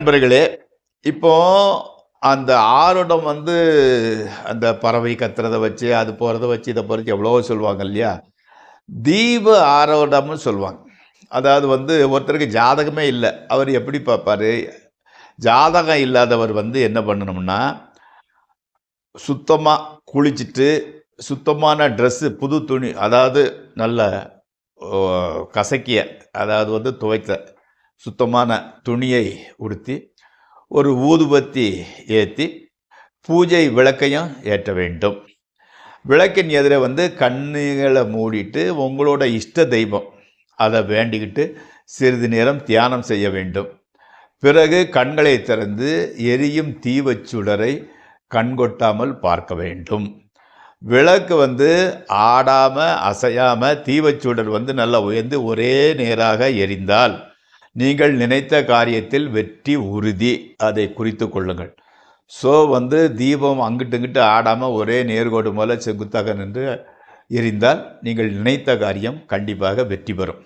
நண்பர்களே இப்போ அந்த ஆரோடம் வந்து அந்த பறவை கத்துறதை வச்சு அது போகிறத வச்சு இதை பொறுத்து எவ்வளோ சொல்லுவாங்க இல்லையா? தீப ஆரோடம்னு சொல்லுவாங்க. அதாவது வந்து ஒருத்தருக்கு ஜாதகமே இல்லை. அவர் எப்படி பார்ப்பார்? ஜாதகம் இல்லாதவர் வந்து என்ன பண்ணணும்னா சுத்தமாக குளிச்சுட்டு சுத்தமான ட்ரெஸ்ஸு புது துணி அதாவது நல்ல கசக்கிய அதாவது வந்து துவைத்த சுத்தமான துணியை உடுத்தி ஒரு ஊதுபத்தி ஏற்றி பூஜை விளக்கையும் ஏற்ற வேண்டும். விளக்கின் எதிரே வந்து கண்ணுகளை மூடிட்டு உங்களோட இஷ்ட தெய்வம் அதை வேண்டிக்கிட்டு சிறிது நேரம் தியானம் செய்ய வேண்டும். பிறகு கண்களை திறந்து எரியும் தீவச்சுடரை கண்கொட்டாமல் பார்க்க வேண்டும். விளக்கு வந்து ஆடாமல் அசையாமல் தீவச்சுடர் வந்து நல்லா உயர்ந்து ஒரே நேராக எரிந்தால் நீங்கள் நினைத்த காரியத்தில் வெற்றி உறுதி. அதை குறித்து கொள்ளுங்கள். ஸோ வந்து தீபம் அங்கிட்டு இங்கிட்டு ஆடாமல் ஒரே நேர்கோடு போல செங்குத்தாக நின்று எரிந்தால் நீங்கள் நினைத்த காரியம் கண்டிப்பாக வெற்றி பெறும்.